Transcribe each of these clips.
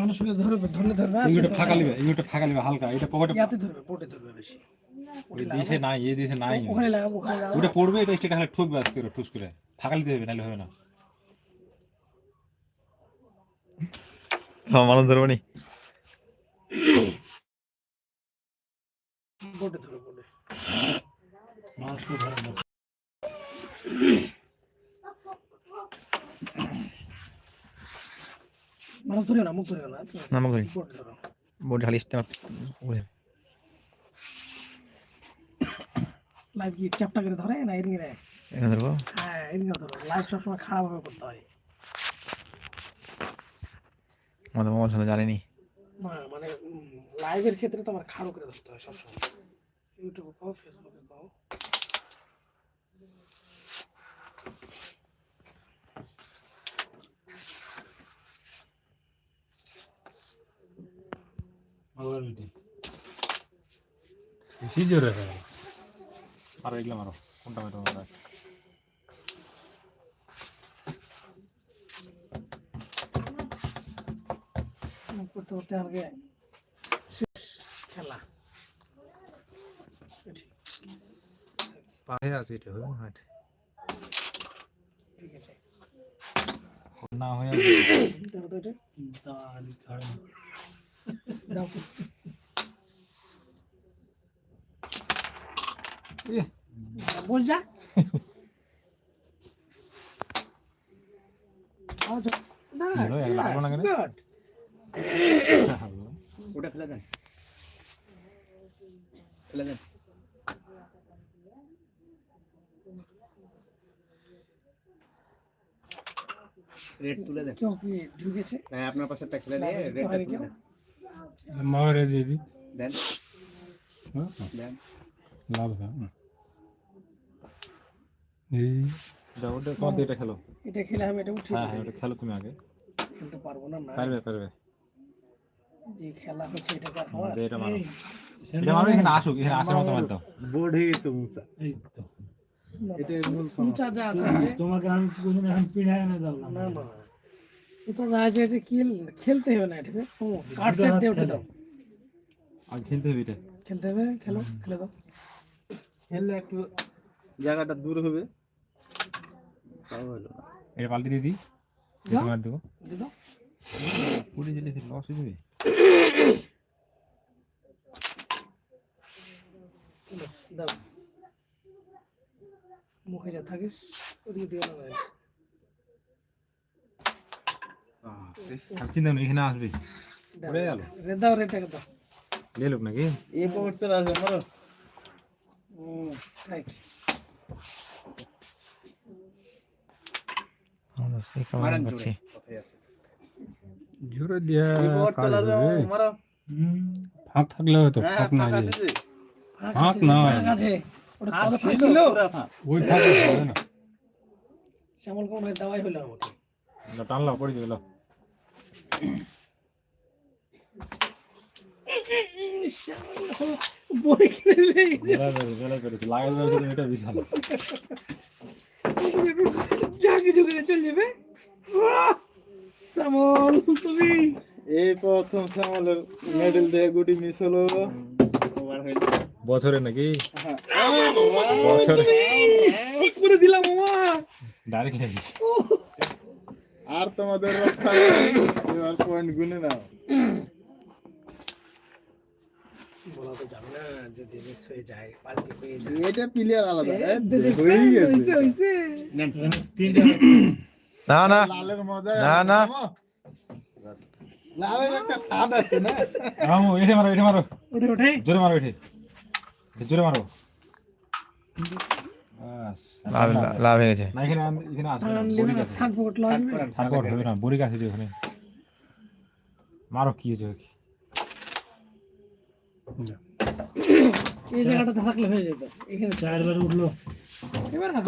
মানুষকে ধরবে ধরলে ধরবে এইগুলো ফাঁকা লিবে এইগুলো ফাঁকা লিবে হালকা এটা পকেটে ইয়াতে ধরবে পোটে ধরবে বেশি। ওই দিশে নাই এই দিশে নাই। ওখানে লাগাবো ওখানে লাগাবো। ওটা পড়বে এটা স্টেট খালি ঠুকবে আস্তে করে ঠুস করে। ফাঁকা লিতে হবে নাহলে হবে না। হ্যাঁ ধরবো নি। ধরবে মানুষকে মানুষ ধরে না মুখ ধরে না নামক ধরি। পোটে ধরো বডি খালি স্টেপ লাইভ কি চ্যাপটা করে ধরে না এরিং রে ধরবো? হ্যাঁ এরিং ধরো লাইভ সবসময় খারাপ ভাবে করতে হয়। আমাদের মোবাইল সাথে জানিনি না মানে লাইভের ক্ষেত্রে তো আমার খাড়ো করে ধরতে হয় সবসময়। ইউটিউবে পাও ফেসবুকে পাও। বেশি জোরে মারো এগুলো মারো কোনটা মারো মারো করতে করতে আগে শেষ। খেলা। ঠিক পায়ে আছে এটা হবে না ঠিক আছে। না হয়ে দেখো তো এটা দাও তো। এ, বস যা আও যা। না, কি হলো? এক লাগলো না কেন? good. ওটা ফেলে দেন ফেলে দেন রেড তুলে দেন কেউ কি ঢুকেছে হ্যাঁ আপনার পাশেরটা খেলে দিয়ে না, রেডটা হয়নি তুলে কেউ? দেন মারে দিয়ে দি দেন হ্যাঁ দেন লাভ এই এটা ওটা কত এটা খেলো। এটা খেলে আমি এটা উঠে হ্যাঁ হ্যাঁ ওটা খেলো তুমি আগে। খেলতে পারব না না। পারবে পারবে। যে খেলা হচ্ছে এটা কার হওয়ার দে এটা মারো এটা মারো এখানে আসুক এখানে আসার মতো মার দাও বোর্ড হয়ে গেছে মুসা এই তো। এটা মূল উঁচা যা আছে। তোমাকে আমি কোনদিন এখন পিড়ায় এনে দিলাম না না। উঁচা যা আছে আছে খেল খেলতে হবে না এটা কাট সেট দিয়ে উঠে দাও আর খেলতে হবে এটা খেলতে হবে খেলো খেলে দাও খেললে একটু জায়গাটা দূর হবে তাও হলো না এটা পাল্টে দিয়ে দিই দাও। মার দেবো দিয়ে দাও পুরি দিলে লস হয়ে যাবে খেলো, দাও মুখে যা থাকিস ওদিকে দিও না ভাই। আর চিন্তা নেই এখানে আসবে দাও, উড়ে গেল। রে দাও রেটাকে দাও লে লোক নাকি এই পকেট চলে আসবে মারো রাইট আমরা সেই কাম মারেন করছি জোরে কথাই আছে জোরে দিয়া এই পকেট চলে আসবে মারো ফাঁক থাকলে হয়তো হ্যাঁ ফাঁক না ফাঁকা যে আছে যে ফাঁক নয়। আছে ওটা হাত কত ফাঁক ছিল ছিল পুরা ফাঁক ওই ফাঁক হবে না শ্যামল কোন দাওয়াই হলো আমাকে না, টানলাম পড়ে যাবে এই প্রথম সামলের মেডেল দিয়ে গুটি মিস হলো বছরে নাকি। বছরে দিলাম ডাইরেক্ট আর তোমাদের রক্ষা এবার পয়েন্ট গুনে নাও। বলা তো যাবে না যদি মিস হয়ে হয়ে এটা প্লেয়ার আলাদা না না। না, না। লালের একটা স্বাদ আছে না? আমু এঠে মারো মারো। ওঠে ওঠে জোরে মারো জোরে মারো। লাভ লাভ। হয়ে গেছে না এখানে এখানে আসবে না, আনলে বড়ি না গাছে। থার্ড পকেট লাগবে থার্ড হবে না বড়ি গাছে ওখানে। মারো কি হয়েছে ওকে? এই জায়গাটাতে থাকলে হয়ে যেত। এখানে চারবার উঠল। এবার না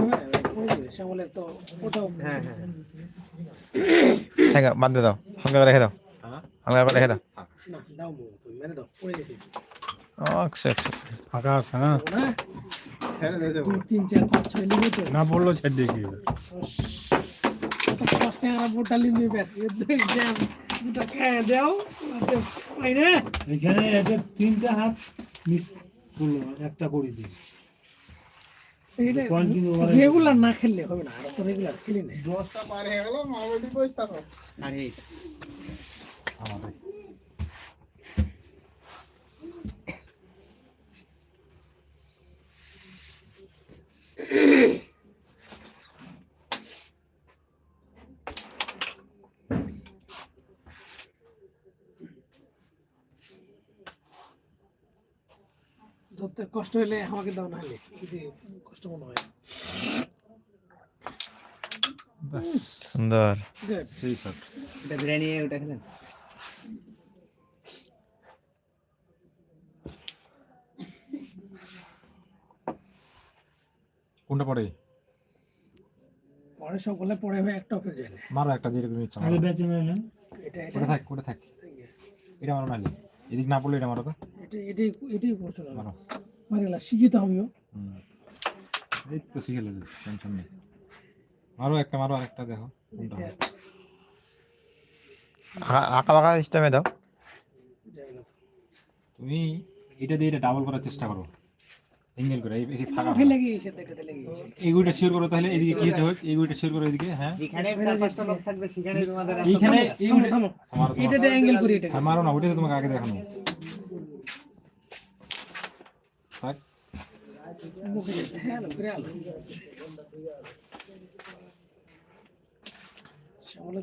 হয়ে শ্যামলের তো ওটাও হ্যাঁ হ্যাঁ। ঠিক বাদ দাও। হালকা করে রেখে দাও। হ্যাঁ? হালকা করে রেখে দাও। না দাও মেরে দাও পড়ে যেতে একশো একশো ফাঁকা দিয়েছে দুই তিন চার পাঁচ ছয় লিখে তো। না পড়ল ছেড়ে দিয়ে কি কত কষ্টে বোটা লিমে ব্যাট দুটা খায় দাও। পাই না এখানে এদের তিনটা হাত মিস করল একটা করে দিই রেগুলার না খেললে হবে না তো রেগুলার খেলি না। দশটা পার হয়ে গেল মা বলি বসে থাকো। আমাদের। কষ্ট হলে আমাকে দাও না। হলে যদি কষ্ট মনে হয়। ব্যাস সুন্দর। শট এটা বিরিয়ানি ওটা খেলেন? কোনটা পড়ে পরে সব বলে পরে ভাই একটা অফিস যায় মারো একটা যেরকম ইচ্ছা আগে। বেঁচে নিলেন এটা এটা। থাক কোটে থাক। এটা মারো নাহলে। এদিক না পড়লে এটা মারো তো। এটা এটাই এটাই করছ না। মারো। মারিলা শিখিতে আমিও এই তো শিখে লেগে টেনশন নেই মারো একটা মারো আরেকটা দেখো কোনটা। আঁকা আঁকা বাঁকা সিস্টেমে দাও তুমি এটা দিয়ে এটা ডাবল করার চেষ্টা করো সিঙ্গেল করে এই ফাঁকা উঠে লেগে গেছে দেখতে লেগে গেছে এই গুইটা শেয়ার করো তাহলে এদিকে কি হচ্ছে হোক এই গুইটা শেয়ার করো এদিকে হ্যাঁ যেখানে চার পাঁচটা লোক থাকবে সেখানে তোমাদের এইখানে এটা দিয়ে অ্যাঙ্গেল করি এটা মারো না ওটা তোমাকে আগে দেখানো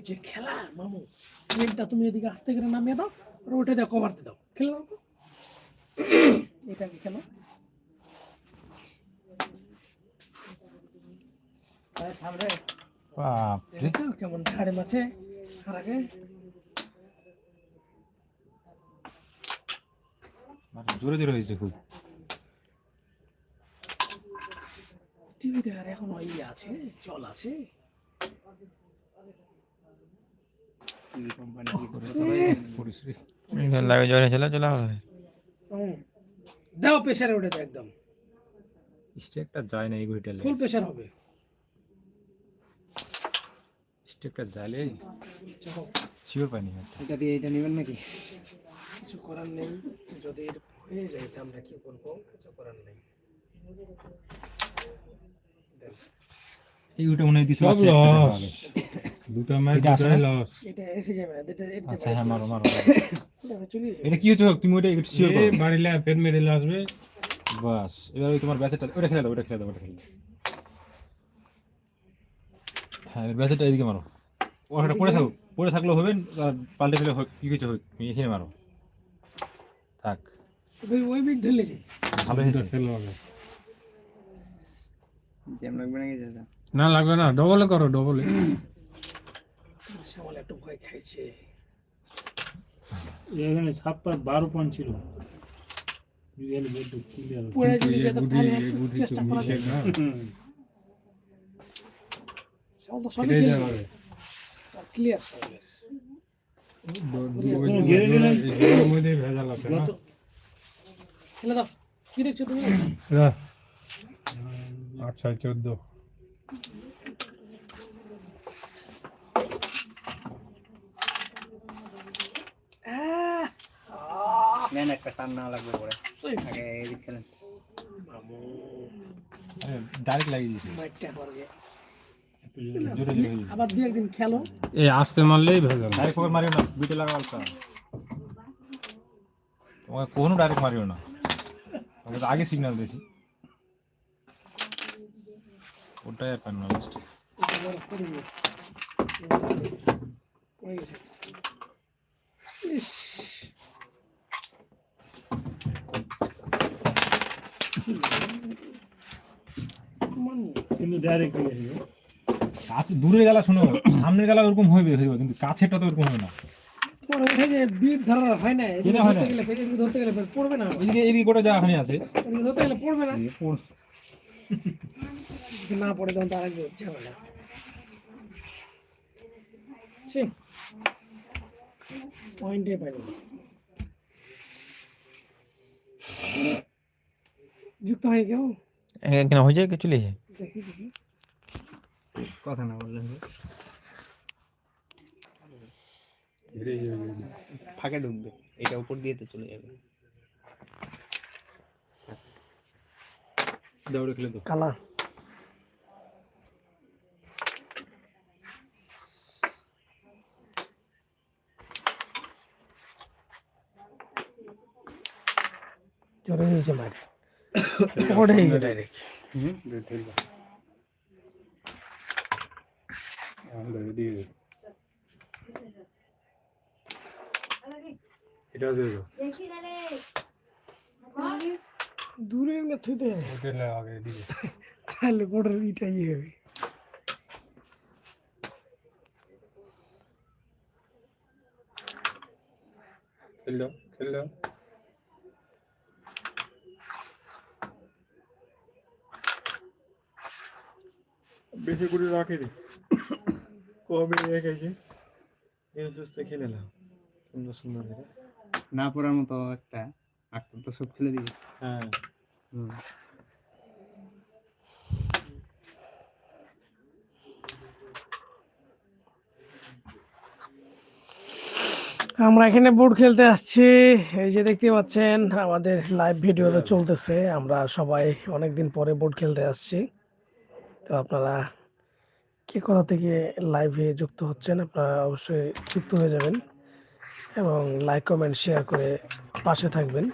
যে খেলা মামু প্লেনটা তুমি এদিকে আস্তে করে নামিয়ে দাও ওটা দিয়ে কভার দিয়ে দাও খেলে দাও তো এটা কি খেলো কেমন ঝাড়ে মাছে আর আগে জোরে জোরে হয়েছে খুব। টিভিতে আর এখন ওই আছে জল আছে লাগে জ্বর হয়েছিল চলে হবে। দাও উঠে দাও একদম স্টেকটা যায় না এই গুইটা ফুল প্রেশার হবে স্টেকটা চলো, শিওর পাইনি এটা দিয়ে এটা নেবেন নাকি কিছু করার নেই যদি হয়ে যায় আমরা কি করব কিছু করার নেই মনে হয় আছে। আগে। দুটা ম্যাচ দুটাই লস এটা এসে যাবে না এটা আচ্ছা হ্যাঁ মারো মারো মারো। এটা কি হচ্ছে তুমি ওটা একটু শিওর করো। বাড়িলে ফের আসবে। বাস এবার ওই তোমার ব্যাচেটা ওটা খেলে দাও ওটা খেলে দাও ওটা খেলে দাও। হ্যাঁ এদিকে মারো। ওটা পড়ে থাকো পড়ে থাকলেও হবে পাল্টে ফেলে হোক কি কিছু হোক তুমি এখানে মারো। থাক। ওই ওই বিট ধরলে ভালো জ্যাম লাগবে নাকি দাদা না লাগবে না ডবলে করো ডবলে শ্যামল একটু ভয় খাইছে এখানে সাত পাঁচ বারো পয়েন্ট ছিল। ক্লিয়ার নাই। দাও কি দেখছ তুমি আট চোদ্দ। নেন একটা টান না লাগবে পরে। আগে এদিক খেলেন। ডাইরেক্ট লাগিয়ে দিয়েছে। জোরে জোরে আবার দু একদিন খেলো। এই আসতে মারলেই ডাইরেক্ট পকেট মারিও না বিটে লাগা অল্পা তোমাকে কোনো ডাইরেক্ট মারিও না। আগে সিগন্যাল দিয়েছি। ওটাই আর পান না বেস্ট এটা বড় পড়ে গেছে। পড়ে গেছে। ইস। মামু, কিন্তু ডাইরেক্ট কাছে দূরের গেলা শোনো সামনের গেলা ওরকম হইবে হইবে কিন্তু কাছেরটা তো ওরকম হবে না বিট ধরার হয় না হয় না। ধরতে গেলে ধরতে গেলে পড়বে না এদিকে এদিকে গোটা জায়গাখানি আছে ধরতে গেলে পড়বে না না পড়ে তখন তার আগে ঝামেলা পয়েন্টে পাইনি। যুক্ত হয় কেউ? কেন হয়ে যায় চলে যায় কথা না বললে হবে। হেরে যাবে ফাঁকে ঢুকবে এটা উপর দিয়ে তো চলে যাবে। দৌড়ে খেলে তো কালা জোরে নিচে মারে পড়ে গেছে ডাইরেক্ট খেলবা আমরা দিয়ে দিয়ে দেবো দূরের না থুইতে হোটেলে আগে দিয়ে তাহলে গোটার ইটা ইয়ে হবে খেললো খেললো। বেশি করে রাখে রে কবে রেখেছি এই সুস্থ খেলে নাও সুন্দর সুন্দর না পড়ার মতো একটা আটটা তো সব খেলে দিবে। হ্যাঁ। আমরা এখানে বোর্ড খেলতে আসছি। এই যে দেখতে পাচ্ছেন, আমাদের লাইভ ভিডিও তো চলতেছে। আমরা সবাই অনেক দিন পরে বোর্ড খেলতে আসছি। তো আপনারা কে কোথা থেকে লাইভে যুক্ত হচ্ছেন, আপনারা অবশ্যই যুক্ত হয়ে যাবেন এবং লাইক কমেন্ট শেয়ার করে পাশে থাকবেন।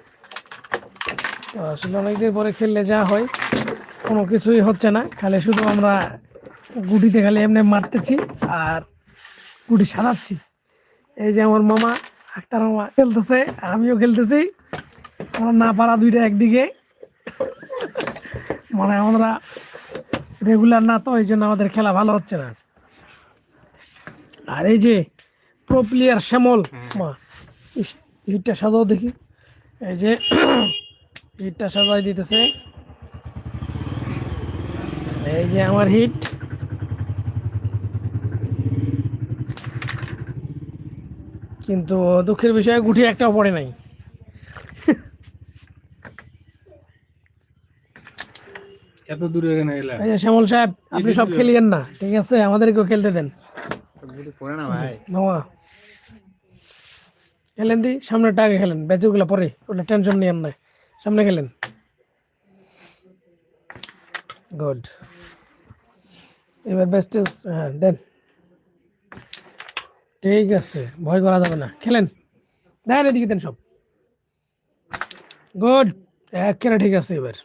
তো আসলে অনেকদিন পরে খেললে যা হয়, কোনো কিছুই হচ্ছে না। খালি শুধু আমরা গুটিতে খালি এমনি মারতেছি আর গুটি সারাচ্ছি এই যে আমার মামা, আক্তার মামা খেলতেছে, আমিও খেলতেছি। আমরা না পারা দুইটা একদিকে। মানে আমরা রেগুলার না তো, এই জন্য আমাদের খেলা ভালো হচ্ছে না। আর এই যে প্রো প্লেয়ার শ্যামল, মা হিটটা সাজাও দেখি। এই যে হিটটা সাজাই দিতেছে। এই যে আমার হিট। কিন্তু দুঃখের বিষয়ে গুটি একটাও পড়ে নাই। এত দূরে এখানে এলা। এই যে শ্যামল সাহেব আপনি সব খেলিয়েন না ঠিক আছে? আমাদেরকেও খেলতে দেন। গুটি পড়ে না ভাই। মামা। খেলেন দি সামনেটা আগে খেলেন। ব্যাচুরগুলো পরে ওটা টেনশন নিয়েন না। সামনে খেলেন? গুড এবার বেস্ট হ্যাঁ দেন। ঠিক আছে ভয় করা যাবে না। খেলেন। দেন এদিকে দেন সব। গুড একেবারে ঠিক আছে এবার।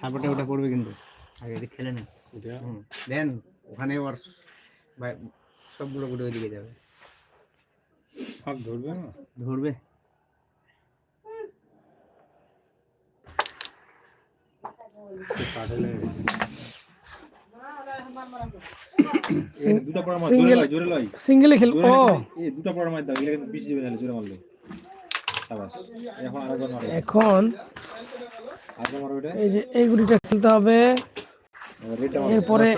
সাপোর্টে ওটা পড়বে কিন্তু। আগে এদিকে খেলে নেন দেন ওখানে ওর ভাই সবগুলো গুটি ওইদিকে যাবে। হাত ধরবে না? ধরবে। সিঙ্গেলে খেল ও। এই দুটা পড়া মার দাও এগুলা কিন্তু না জোরে মারলে। এখন আরেকবার মারো। এখন আরেকবার মারো এটা। এই যে এই খেলতে হবে। এরপরে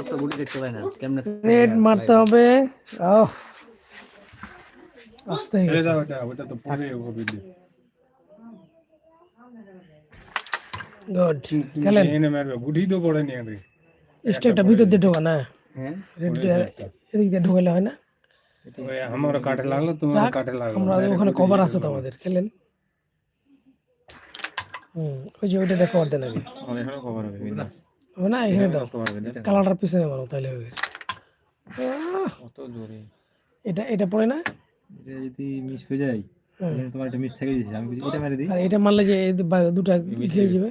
রেড মারতে হবে। ওহ আস্তে হয়ে দাও ওটা ওটা তো পরে হবে গুড খেলেন। এনে মারবে। গুটি তো পড়ে নি আরে স্টেকটা ভিতর দিয়ে ঢোকা না। হ্যাঁ এদিক দিয়ে ঢোকালে হয় না। আমার কাঠে লাগল তোমার যাক, লাগল। আমরা ওখানে কভার আছে তো আমাদের খেলেন। হুম ওই যে ওইটা দেখো আগে। আমার কভার হবে হবে না? এখানে দাও। কালারটার পিছনে মারো তাহলে হয়ে গেছে। জোরে। এটা এটা পড়ে না? এটা যদি মিস হয়ে যায় তোমার একটা মিস থেকে দিয়েছে। আমি এটা মেরে দিই। আর এটা মারলে যে দুটা খেয়ে যাবে।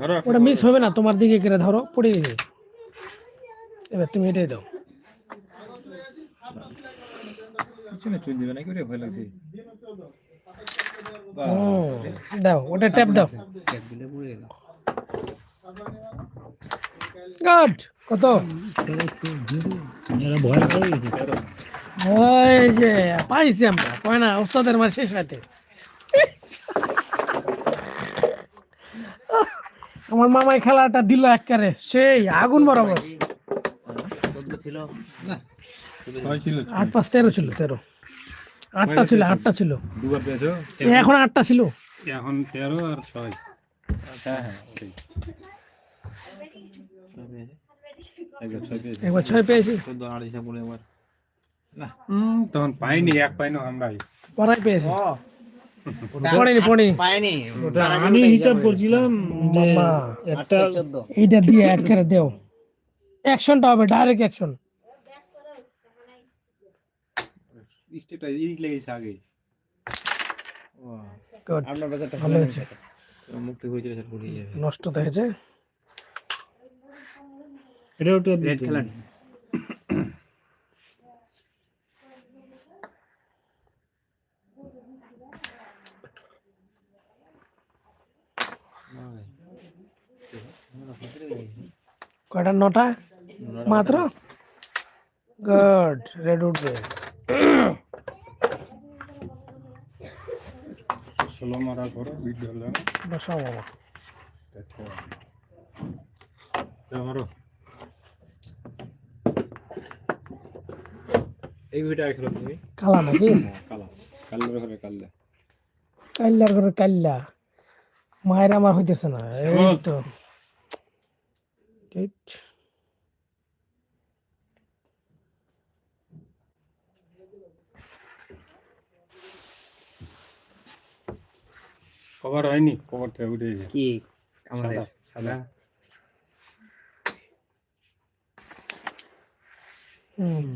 ধরো ওটা মিস হবে না তোমার দিকে কেড়ে ধরো পড়ে গেছে এবার তুমি এটাই দাও। চলে যাবে নাকি ভয় লাগছে। দাও ওটা ট্যাপ দাও। গুড কত? ভয় ওই যে পাইছি আমরা। কয় না ওস্তাদের মার শেষ রাতে। আমার মামাই খেলাটা দিল একবারে সেই আগুন বরাবর। ছিল আট পাঁচ তেরো ছিল তেরো। আটটা ছিল আটটা ছিল। এখন আটটা ছিল। এখন তেরো আর ছয়। হ্যাঁ হ্যাঁ একবার ছয় পেয়েছি? তখন পাইনি এক পাইনি আমরাই। পড়াই পেয়েছি। পড়েনি পড়েনি পায়নি আমি হিসাব করছিলাম একটা চোদ্দ। দিয়ে অ্যাড করে দেও। অ্যাকশনটা হবে ডাইরেক্ট অ্যাকশন লেগেছে আগে আপনার বাজারটা ভালো হয়েছে। মুক্তি হয়েছিল সেটা যাবে নষ্ট হয়েছে। এটা রেড খেলান কয়টা নটা? মাত্র? গুড রেড উঠবে। ষোলো মারার পরে বিট ধরলাম বসাও মামা আমারও এই ভিটা খেলো তুমি? কালা নাকি? কালা। কালের ঘরে কাল্লা। কাল্লার ঘরে কাল্লা। মায়ের আমার হইতেছে না। এই তো। ঠিক কভার হয়নি? কভার থেকে উঠে গেছে। কি? আমাদের সাদা।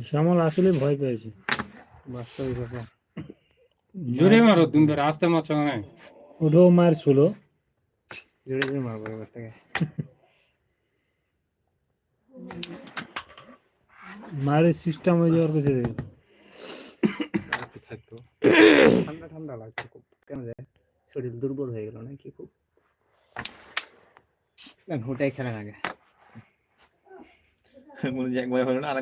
শ্যামল আসলে ভয় পেয়েছে। বাস্তবিক কথা। জোরে মারো তুমি তো রাস্তা মারছো না ওটাও মার ছিল। জোরে জোরে মারবো এবার থেকে। মারের সিস্টেম হয়ে যাওয়ার কাছে থাকতো। ঠান্ডা ঠান্ডা লাগছে খুব। কেন যায় শরীর দুর্বল হয়ে গেল নাকি খুব। হোটাই খেলেন আগে। মনে হয় একবার হলো না আর